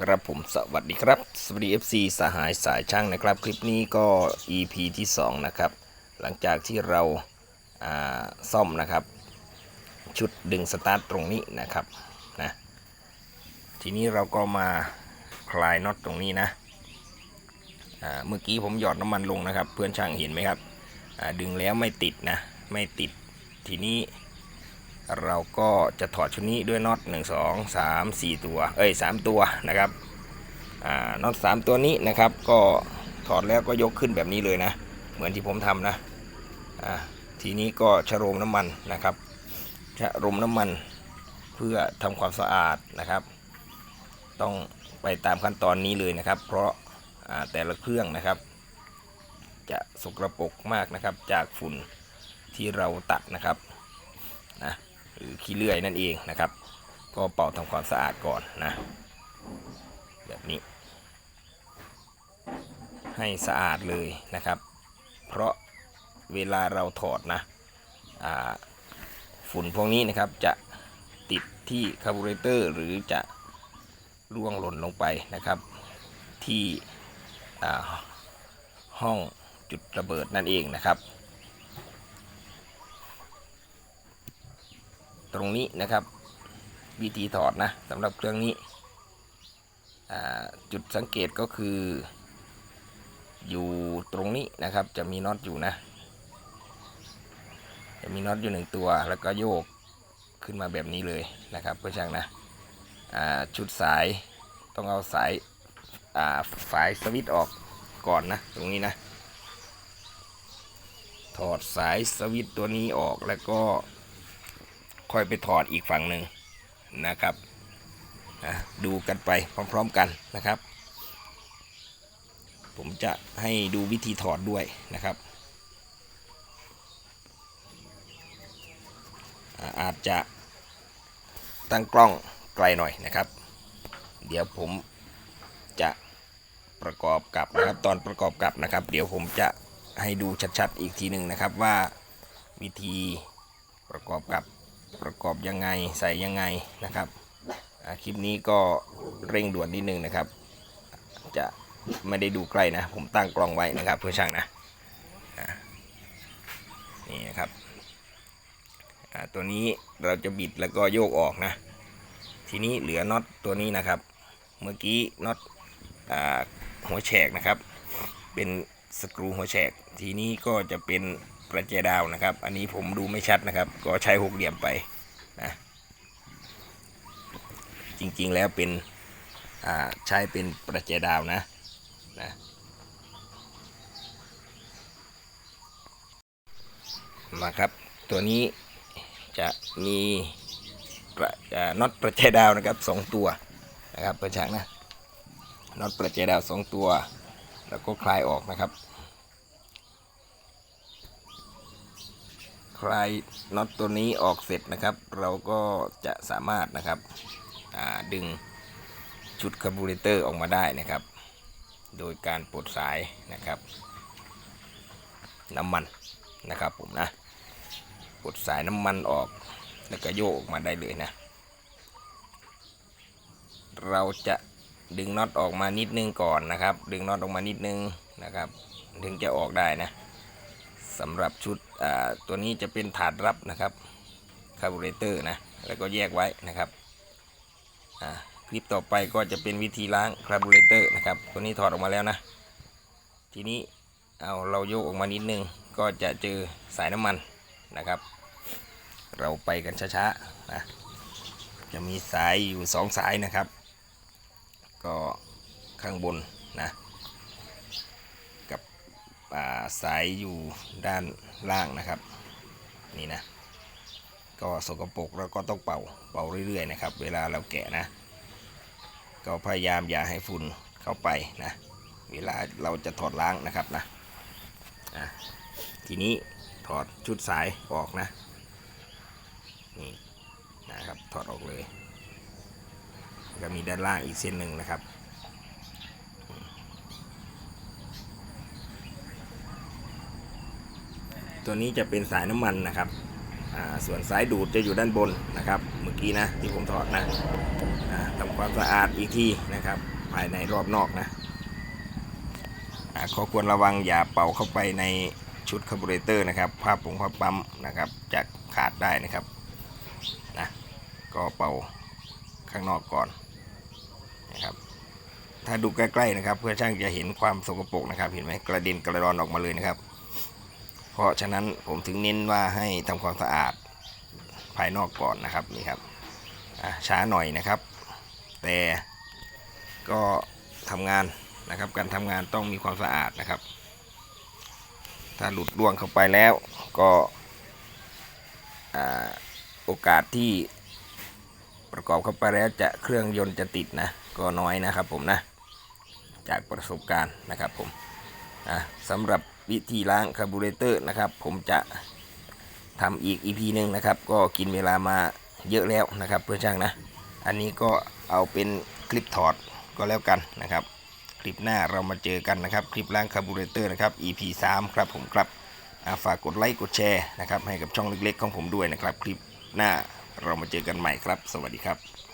ครับผมสวัสดีครับ สวัสดี FC สหายสายช่างนะครับ คลิปนี้ก็ EP ที่ 2 นะครับ หลังจากที่เราาซ่อมนะครับ ชุดดึงสตาร์ทตรงนี้นะครับนะทีนี้เราก็มาคลายน็อตตรงนี้นะเมื่อกี้ผมหยอดน้ำมันลงนะครับ เพื่อนช่างเห็นไหมครับดึงแล้วไม่ติดนะ ไม่ติดทีนี้ เราก็จะถอดชุดนี้ด้วยน็อต1 2 3 4 ตัว เอ้ย 3 ตัวนะครับน็อต3ตัวนี้นะครับ ก็ถอดแล้วก็ยกขึ้นแบบนี้เลยนะ เหมือนที่ผมทำนะทีนี้ก็ชะโรมน้ำมันนะครับชะโรมน้ำมันเพื่อทำความสะอาดนะครับ ต้องไปตามขั้นตอนนี้เลยนะครับ เพราะแต่ละเครื่องนะครับ จะสกรปรกมากนะครับจากฝุ่นที่เราตัดนะครับนะ หรือขี้เลื่อยนั่นเองนะครับ ก็เป่าทำความสะอาดก่อนนะ แบบนี้ ให้สะอาดเลยนะครับ เพราะเวลาเราถอดนะฝุ่นพวกนี้นะครับจะติดที่คาร์บูเรเตอร์หรือจะร่วงหล่นลงไปนะครับ ที่ห้องจุดระเบิดนั่นเองนะครับ ตรงนี้นะครับ วิธีถอดนะสำหรับเครื่องนี้ จุดสังเกตก็คือ อยู่ตรงนี้นะครับ จะมีน็อตอยู่นะ จะมีน็อตอยู่หนึ่งตัว แล้วก็โยกขึ้นมาแบบนี้เลยนะครับเพื่อช่างนะชุดสายต้องเอาสายอ่าฝายสวิตช์ออกก่อนนะ ตรงนี้นะ ถอดสายสวิตช์ตัวนี้ออกแล้วก็ ค่อยไปถอดอีกฝั่งหนึ่งนะครับดูกันไปพร้อมๆกันนะครับ ผมจะให้ดูวิธีถอดด้วยนะครับอะอาจจะตั้งกล้องไกลหน่อยนะครับ เดี๋ยวผมจะประกอบกับนะครับตอนประกอบกับนะครับ เดี๋ยวผมจะให้ดูชัดๆอีกทีหนึ่งนะครับว่าวิธีประกอบกับ ประกอบยังไงใส่ยังไงนะครับคลิปนี้ก็เร่งด่วนนิดนึงนะครับ จะไม่ได้ดูใกล้นะ ผมตั้งกล้องไว้นะครับเพื่อช่างนะนี่นะครับตัวนี้เราจะบิดแล้วก็โยกออกนะ ทีนี้เหลือน็อตตัวนี้นะครับ เมื่อกี้น็อตหัวแฉกนะครับ เป็นสกรูหัวแฉก ทีนี้ก็จะเป็น ประแจดาวนะครับ อันนี้ผมดูไม่ชัดนะครับ ก็ใช้หกเหลี่ยมไปนะจริงๆแล้วเป็นใช้เป็นประแจดาวนะนะมาครับ ตัวนี้จะมีประน็อตประแจดาวนะครับสองตัวนะครับประชักนะน็อตประแจดาวสองตัว แล้วก็คลายออกนะครับ คลายน็อตตัวนี้ออกเสร็จนะครับ เราก็จะสามารถนะครับดึงชุดคาร์บูเรเตอร์ออกมาได้นะครับ โดยการปลดสายนะครับ น้ำมันนะครับผมนะปลดสายน้ำมันออก แล้วก็โยกออกมาได้เลยนะ เราจะดึงน็อตออกมานิดนึงก่อนนะครับ ดึงน็อตออกมานิดนึงนะครับ ถึงจะออกได้นะ สำหรับชุดตัวนี้จะเป็นถาดรับนะครับคาร์บูเรเตอร์นะแล้วก็แยกไว้นะครับคลิปต่อไปก็จะเป็นวิธีล้างคาร์บูเรเตอร์นะครับตัวนี้ถอดออกมาแล้วนะ ทีนี้เอาเราโยกออกมานิดนึงก็จะเจอสายน้ำมันนะครับ เราไปกันช้าๆนะจะมีสายอยู่สองสายนะครับ ก็ข้างบนนะ สายอยู่ด้านล่างนะครับ นี่นะ ก็สกปรกแล้วก็ต้องเป่าเป่าเรื่อยๆนะครับ เวลาเราแกะนะ ก็พยายามอย่าให้ฝุ่นเข้าไปนะ เวลาเราจะถอดล้างนะครับนะอะทีนี้ถอดชุดสายออกนะนี่นะครับถอดออกเลย ก็มีด้านล่างอีกเส้นหนึ่งนะครับ ตัวนี้จะเป็นสายน้ำมันนะครับส่วนสายดูดจะอยู่ด้านบนนะครับ เมื่อกี้นะที่ผมถอดนะทำความความสะอาดอีกทีนะครับ ภายในรอบนอกนะอ่าข้อควรระวังอย่าเป่าเข้าไปในชุดคาร์บูเรเตอร์นะครับผ้าปงผ้าปั๊มนะครับจะขาดได้นะครับนะก็เป่าข้างนอกก่อนนะครับถ้าดูใกล้ๆนะครับ เพื่อช่างจะเห็นความสกปรกนะครับ เห็นไหมกระเด็นกระดอนออกมาเลยนะครับ เพราะฉะนั้นผมถึงเน้นว่าให้ทำความสะอาดภายนอกก่อนนะครับนี่ครับช้าหน่อยนะครับ แต่ก็ทำงานนะครับ การทำงานต้องมีความสะอาดนะครับ ถ้าหลุดร่วงเข้าไปแล้วก็อโอกาสที่ประกอบเข้าไปแล้วจะเครื่องยนต์จะติดนะก็น้อยนะครับผมนะจากประสบการณ์นะครับผมสำหรับ วิธีล้างคาร์บูเรเตอร์นะครับ ผมจะทำอีก EP หนึ่งนะครับ ก็กินเวลามาเยอะแล้วนะครับ เพื่อนช่างนะ อันนี้ก็เอาเป็นคลิปถอดก็แล้วกันนะครับ คลิปหน้าเรามาเจอกันนะครับ คลิปล้างคาร์บูเรเตอร์นะครับ EP 3 ครับผมครับฝากกดไลค์กดแชร์นะครับให้กับช่องเล็กๆ ของผมด้วยนะครับ คลิปหน้าเรามาเจอกันใหม่ครับ สวัสดีครับ